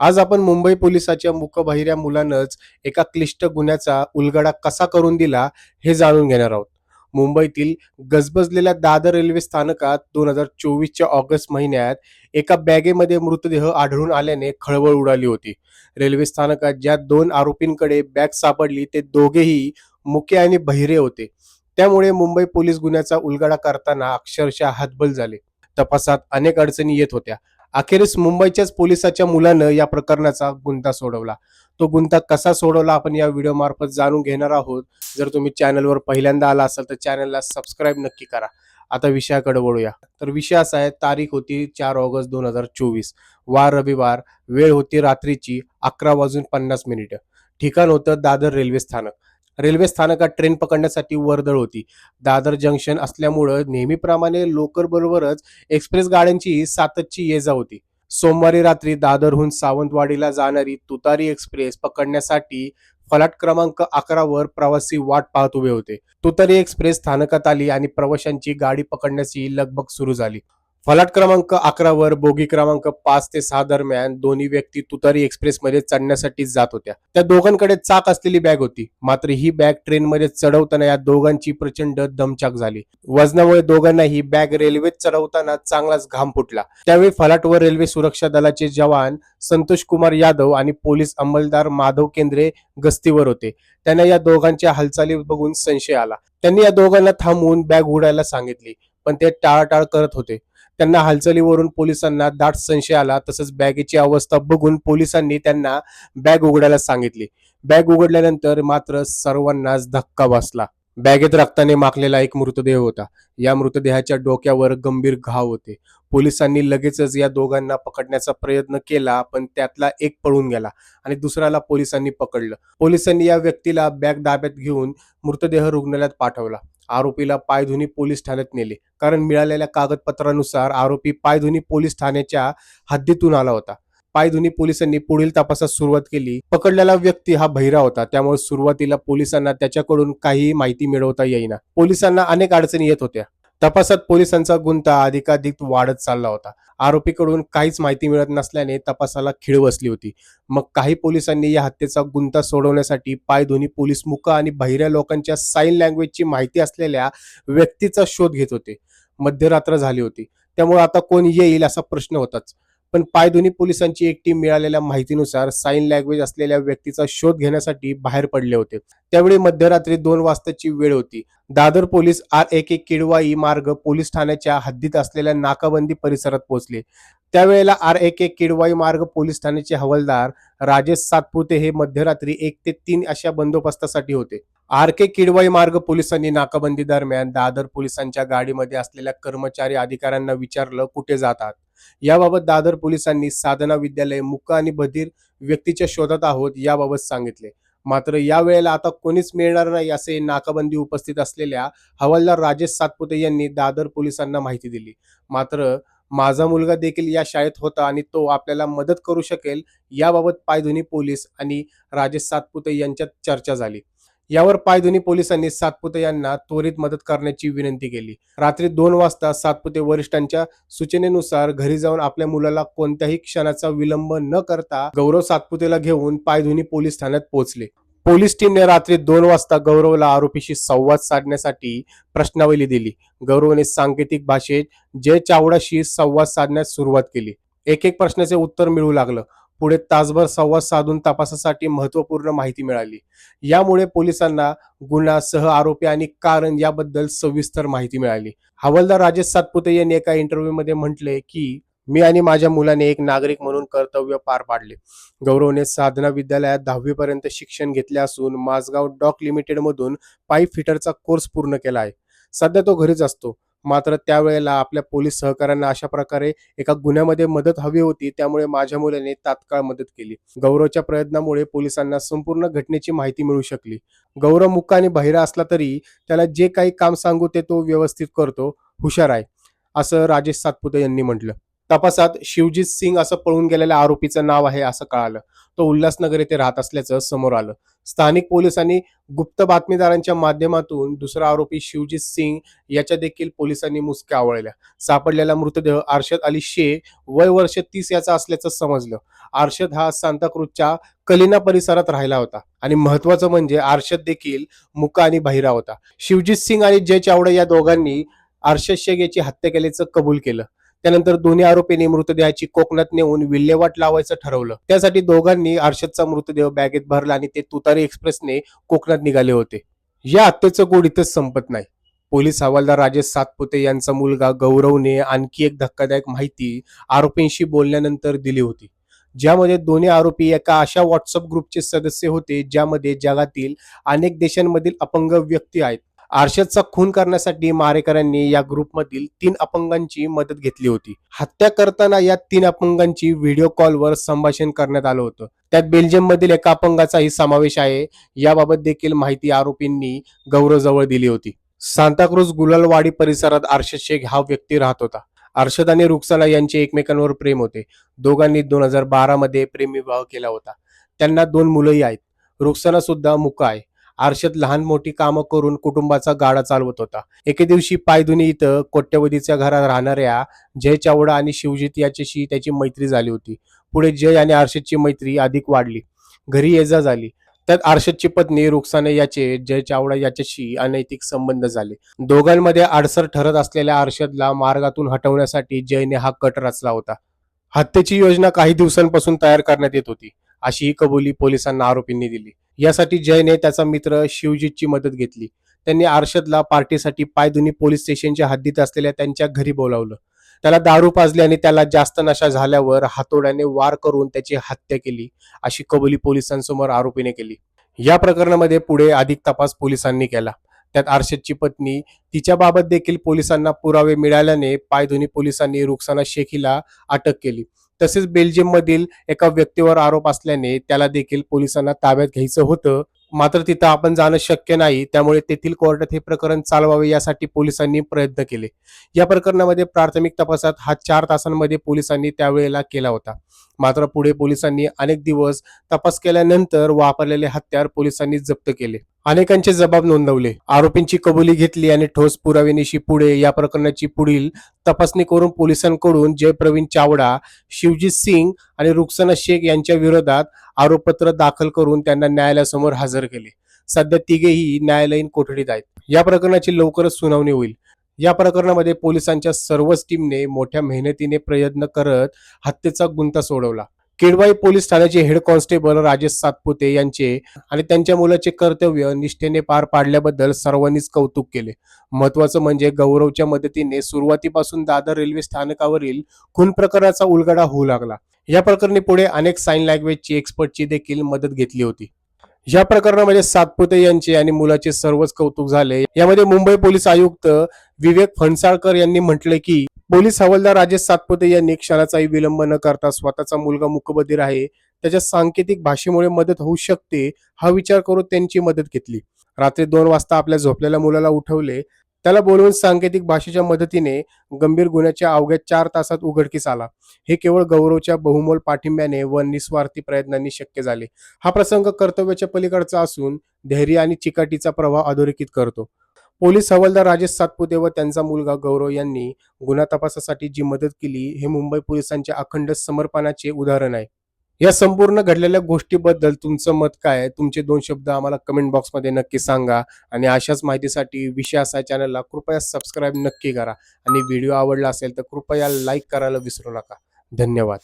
आज आपण मुंबई पोलिसाच्या मुखबाहिऱ्या मुलानंच एका क्लिष्ट गुन्ह्याचा उलगडा कसा करून दिला हे जाणून घेणार आहोत. मुंबईतील गजबजलेल्या दादर रेल्वे स्थानकात दोन हजार चोवीसच्या ऑगस्ट महिन्यात एका बॅगेमध्ये मृतदेह आढळून आल्याने खळबळ उडाली होती. रेल्वे स्थानकात ज्या दोन आरोपींकडे बॅग सापडली ते दोघेही मुके आणि बहिरे होते. त्यामुळे मुंबई पोलीस गुन्ह्याचा उलगडा करताना अक्षरशः हातबल झाले. तपासात अनेक अडचणी येत होत्या. अखेरीस मुंबईच्याच पोलिसाच्या मुलानं या प्रकरणाचा गुंता सोडवला. तो गुंता कसा सोडवला आपण या व्हिडिओ मार्फत जाणून घेणार आहोत. जर तुम्ही चॅनलवर पहिल्यांदा आला असाल तर चॅनलला सबस्क्राईब नक्की करा. आता विषयाकडे वळूया. तर विषय असा आहे तारीख होती चार ऑगस्ट दोन हजार चोवीस. वार रविवार वेळ होती रात्रीची अकरा वाजून पन्नास मिनिटं. ठिकाण होतं दादर रेल्वे स्थानक. रेल्वे स्थानकात ट्रेन पकडण्यासाठी वर्दळ होती. दादर जंक्शन असल्यामुळं नेहमीप्रमाणे लोकर बरोबरच एक्सप्रेस गाड्यांची सातची ये जा होती. सोमवारी रात्री दादरहून सावंतवाडीला जाणारी तुतारी एक्सप्रेस पकडण्यासाठी फलाट क्रमांक अकरावर प्रवासी वाट पाहत उभे होते. तुतारी एक्सप्रेस स्थानकात आली आणि प्रवाशांची गाडी पकडण्याची लगबग सुरू झाली. फलाट क्रमांक अकरावर बोगी क्रमांक पाच ते सहा दरम्यान दोन्ही व्यक्ती तुतारी एक्सप्रेस मध्ये चढण्यासाठी जात होत्या. त्या दोघांकडे चाक असलेली बॅग होती. मात्र ही बॅग ट्रेनमध्ये चढवताना या दोघांची प्रचंड दमचाक झाली. वजनामुळे दोघांनाही बॅग रेल्वेत चढवताना चांगलाच घाम फुटला. त्यावेळी फलाटवर रेल्वे सुरक्षा दलाचे जवान संतोष कुमार यादव आणि पोलीस अंमलदार माधव केंद्रे गस्तीवर होते. त्यांना या दोघांच्या हालचाली बघून संशय आला. त्यांनी या दोघांना थांबवून बॅग उडायला सांगितली. पण ते टाळाटाळ करत होते. त्यांना हालचालीवरून पोलिसांना दाट संशय आला तसंच बॅगेची अवस्था बघून पोलिसांनी त्यांना बॅग उघडायला सांगितली. बॅग उघडल्यानंतर मात्र सर्वांनाच धक्का बसला. बॅगेत रक्ताने माखलेला एक मृतदेह होता. या मृतदेहाच्या डोक्यावर गंभीर घाव होते. पोलिसांनी लगेचच या दोघांना पकडण्याचा प्रयत्न केला पण त्यातला एक पळून गेला आणि दुसऱ्याला पोलिसांनी पकडलं. पोलिसांनी या व्यक्तीला बॅग ताब्यात घेऊन मृतदेह रुग्णालयात पाठवला. आरोपीला पायधुनी पोलीस ठाण्यात नेले. कारण मिळालेल्या कागदपत्रानुसार आरोपी पायधुनी पोलीस ठाण्याच्या हद्दीतून आला होता. पायधुनी पोलिसांनी पुढील तपासास सुरुवात केली. पकडलेला व्यक्ती हा बहिरा होता. त्यामुळे सुरुवातीला पोलिसांना त्याच्याकडून काही माहिती मिळवता येईना. पोलिसांना अनेक अडचणी येत होत्या. तपासात पोलिसांचा गुंता अधिकाधिक वाढत चालला होता. आरोपीकडून काहीच माहिती मिळत नसल्याने तपासाला खिळ बसली होती. मग काही पोलिसांनी या हत्येचा गुंता सोडवण्यासाठी पायधुनी पोलीस मुका आणि बहिऱ्या लोकांच्या साईन लँग्वेजची माहिती असलेल्या व्यक्तीचा शोध घेत होते. मध्यरात्र झाली होती. त्यामुळे आता कोण येईल असा प्रश्न होताच. पण पायधुनी पोलिसांची एक टीम मिळालेल्या माहितीनुसार साईन लँग्वेज असलेल्या व्यक्तीचा शोध घेण्यासाठी बाहेर पडले होते. त्यावेळी मध्यरात्री दोन वाजताची वेळ होती. दादर पोलीस आर एक के किडवाई मार्ग पोलीस ठाण्याच्या हद्दीत असलेल्या नाकाबंदी परिसरात पोहोचले. त्यावेळेला आर ए एक किडवाई मार्ग पोलीस ठाण्याचे हवालदार राजेश सातपुते हे मध्यरात्री एक ते तीन अशा बंदोबस्तासाठी होते. आर के किडवाई मार्ग पोलिसांनी नाकाबंदी दरम्यान दादर पोलिसांच्या गाडीमध्ये असलेल्या कर्मचारी अधिकाऱ्यांना विचारलं कुठे जातात? याबाबत दादर पोलिसांनी साधना विद्यालय मुक आणि बधीर व्यक्तीच्या शोधात आहोत याबाबत सांगितले. मात्र या वेळेला आता कोणीच मिळणार नाही असे नाकाबंदी उपस्थित असलेल्या हवालदार राजेश सातपुते यांनी दादर पोलिसांना माहिती दिली. मात्र माझा मुलगा देखील या शाळेत होता आणि तो आपल्याला मदत करू शकेल याबाबत पायधुनी पोलीस आणि राजेश सातपुते यांच्यात चर्चा झाली. यावर पायधुनी पोलिसांनी सातपुते यांना त्वरित मदत करण्याची विनंती केली. रात्री दोन वाजता सातपुते वरिष्ठांच्या सूचनेनुसार घरी जाऊन आपल्या मुलाला कोणत्याही क्षणाचा विलंब न करता गौरव सातपुतेला घेऊन पायधुनी पोलीस ठाण्यात पोहोचले. पोलीस टीमने रात्री दोन वाजता गौरवला आरोपीशी संवाद साधण्यासाठी प्रश्नावली दिली. गौरवने सांकेतिक भाषेत जय चावडाशी संवाद साधण्यास सुरुवात केली. एक एक प्रश्नाचे उत्तर मिळू लागलं. पुढे तासभर संवाद साधून तपासासाठी महत्त्वपूर्ण माहिती मिळाली. यामुळे पोलिसांना गुन्हा सह आरोपी आणि कारण याबद्दल सविस्तर माहिती मिळाली. हवालदार राजेश सातपुते यांनी एका इंटरव्ह्यूमध्ये म्हटले की मी आणि माझ्या मुलाने एक नागरिक म्हणून कर्तव्य पार पाडले. गौरवने साधना विद्यालयात दहावीपर्यंत शिक्षण घेतले असून माझगाव डॉक लिमिटेड मधून पाईप फिटरचा कोर्स पूर्ण केला आहे. सध्या तो घरीच असतो. मात्र त्यावेळेला आपल्या पोलीस सहकाऱ्यांना अशा प्रकारे एका गुन्ह्यामध्ये मदत हवी होती त्यामुळे माझ्या मुलाने तात्काळ मदत केली. गौरवच्या प्रयत्नामुळे पोलिसांना संपूर्ण घटनेची माहिती मिळू शकली. गौरव मुक्का आणि बहिरा असला तरी त्याला जे काही काम सांगू ते तो व्यवस्थित करतो. हुशार आहे असं राजेश सातपुते यांनी म्हटलं. तपासात शिवजीत सिंग असं पळून गेलेल्या आरोपीचं नाव आहे असं कळालं. तो उल्हासनगर येथे राहत असल्याचं समोर आलं. स्थानिक पोलिसांनी गुप्त बातमीदारांच्या माध्यमातून दुसरा आरोपी शिवजीत सिंग याच्या देखील पोलिसांनी मुसक्या आवळल्या. सापडलेला मृतदेह अर्षद अली शे वय वर्ष तीस याचा असल्याचं समजलं. अर्षद हा सांताक्रूजच्या कलिना परिसरात राहिला होता आणि महत्वाचं म्हणजे अर्षद देखील मुका आणि बहिरा होता. शिवजीत सिंग आणि जय चावडा या दोघांनी अर्षद शेख याची हत्या केल्याचं कबूल केलं. त्यानंतर दोन्ही आरोपींनी मृतदेहाची कोकणात नेऊन विल्हेवाट लावायचं ठरवलं. त्यासाठी दोघांनी अर्षदचा मृतदेह बॅगेत भरला आणि ते तुतारी एक्सप्रेसने कोकणात निघाले होते. या हत्येचं गोड इथंच संपत नाही. पोलीस हवालदार राजेश सातपुते यांचा मुलगा गौरवने आणखी एक धक्कादायक माहिती आरोपींशी बोलल्यानंतर दिली होती. ज्यामध्ये दोन्ही आरोपी एका अशा व्हॉट्सअप ग्रुपचे सदस्य होते ज्यामध्ये जगातील अनेक देशांमधील अपंग व्यक्ती आहेत. आरशदचा खून करण्यासाठी मारेकऱ्यांनी या ग्रुपमधील तीन अपंगांची मदत घेतली होती. हत्या करताना या तीन अपंगांची व्हिडिओ कॉलवर संभाषण करण्यात आलं होतं. त्यात बेल्जियम मधील एका अपंगाचाही समावेश आहे याबाबत देखील माहिती आरोपींनी गौरवजवळ दिली होती. सांताक्रूज गुलालवाडी परिसरात अर्षद शेख हा व्यक्ती राहत होता. अर्षद आणि रुक्साला यांचे एकमेकांवर प्रेम होते. दोघांनी दोन हजार बारा मध्ये प्रेम विवाह केला होता. त्यांना दोन मुलंही आहेत. रुक्साना सुद्धा मुका आहे. आरशात लहान मोठी कामं करून कुटुंबाचा गाडा चालवत होता. एके दिवशी पायधुनी इथं कोट्यवधीच्या घरात राहणाऱ्या जय चावडा आणि शिवजित याच्याशी त्याची मैत्री झाली होती. पुढे जय आणि आरशदची मैत्री अधिक वाढली. घरी येजा झाली. त्यात आरशदची पत्नी रुक्साने याचे जय चावडा याच्याशी अनैतिक संबंध झाले. दोघांमध्ये आडसर ठरत असलेल्या आरशदला मार्गातून हटवण्यासाठी जयने हा कट रचला होता. हत्येची योजना काही दिवसांपासून तयार करण्यात येत होती. अशी ही कबुली पोलिसांना आरोपींनी दिली. यासाठी जयने त्याचा मित्र शिवजीतची मदत घेतली. त्यांनी आर्शदला पार्टीसाठी पायधुनी पोलीस स्टेशनच्या हद्दीत असलेल्या त्यांच्या घरी बोलावलं. त्याला दारू पाजली आणि त्याला जास्त नशा झाल्यावर हातोड्याने वार करून त्याची हत्या केली अशी कबुली पोलिसांसमोर आरोपीने केली. या प्रकरणामध्ये पुढे अधिक तपास पोलिसांनी केला. त्यात आर्शदची पत्नी तिच्याबाबत देखील पोलिसांना पुरावे मिळाल्याने पायधुनी पोलिसांनी रुक्साना शेख हिला अटक केली. तसेच बेल्जियम मधील एका व्यक्तीवर आरोप असल्याने त्याला देखील पोलिसांना ताब्यात घ्यायचं होतं. मात्र तिथं आपण जाणं शक्य नाही. त्यामुळे तेथील कोर्टात हे प्रकरण चालवावे यासाठी पोलिसांनी प्रयत्न केले. या प्रकरणामध्ये प्राथमिक तपासात हा चार तासांमध्ये पोलिसांनी त्यावेळेला केला होता. मात्र पुढे पोलिसांनी अनेक दिवस तपास केल्यानंतर वापरलेले हत्यार पोलिसांनी जप्त केले. अनेकांचे जबाब नोंदवले. आरोपींची कबुली घेतली आणि ठोस पुराव्यानिशी पुढे या प्रकरणाची पुढील तपासणी करून पोलिसांकडून जयप्रवीण चावडा शिवजीत सिंग आणि रुक्साना शेख यांच्या विरोधात आरोपपत्र दाखल करून त्यांना न्यायालयासमोर हजर केले. सध्या तिघेही न्यायालयीन कोठडीत आहेत. या प्रकरणाची लवकरच सुनावणी होईल. या प्रकरणामध्ये पोलिसांच्या सर्वच टीमने मोठ्या मेहनतीने प्रयत्न करत हत्येचा गुंता सोडवला. किडवाई पोलीस ठाण्याचे हेड कॉन्स्टेबल राजेश सातपुते यांचे आणि त्यांच्या मुलाचे कर्तव्य निष्ठेने पार पाडल्याबद्दल सर्वांनीच कौतुक केले. महत्वाचं म्हणजे गौरवच्या मदतीने सुरुवातीपासून दादर रेल्वे स्थानकावरील खून प्रकरणाचा उलगडा होऊ लागला. या प्रकरणी पुढे अनेक साईन लँग्वेजची एक्सपर्टची देखील मदत घेतली होती. या प्रकरणामध्ये सातपुते यांचे आणि मुलाचे सर्वच कौतुक झाले. यामध्ये मुंबई पोलीस आयुक्त विवेक फणसाळकर यांनी म्हटले की पोलीस हवालदार राजेश सातपुते यांनी क्षणाचाही विलंब न करता स्वतःचा मुलगा मुकबधीर आहे. त्याच्या सांकेतिक भाषेमुळे मदत होऊ शकते हा विचार करून त्यांची मदत घेतली. रात्री दोन वाजता आपल्या झोपलेल्या मुलाला उठवले. त्याला बोलवून सांकेतिक भाषेच्या मदतीने गंभीर गुन्ह्याच्या अवघ्या चार तासात उघडकीस आला. हे केवळ गौरवच्या बहुमोल पाठिंब्याने व निस्वार्थी प्रयत्नांनी शक्य झाले. हा प्रसंग कर्तव्याच्या पलीकडचा असून धैर्य आणि चिकाटीचा प्रभाव अधोरेखित करतो. पोलीस हवालदार राजेश सातपुते व त्यांचा मुलगा गौरव यांनी गुन्हा तपासासाठी जी मदत केली हे मुंबई पोलिसांच्या अखंड समर्पणाचे उदाहरण आहे. या संपूर्ण घडलेल्या गोष्टीबद्दल तुमचं मत काय तुमचे दोन शब्द आम्हाला कमेंट बॉक्समध्ये नक्की सांगा आणि अशाच माहितीसाठी विषय असा चॅनलला कृपया सबस्क्राईब नक्की करा आणि व्हिडिओ आवडला असेल तर कृपया लाईक करायला विसरू नका. धन्यवाद.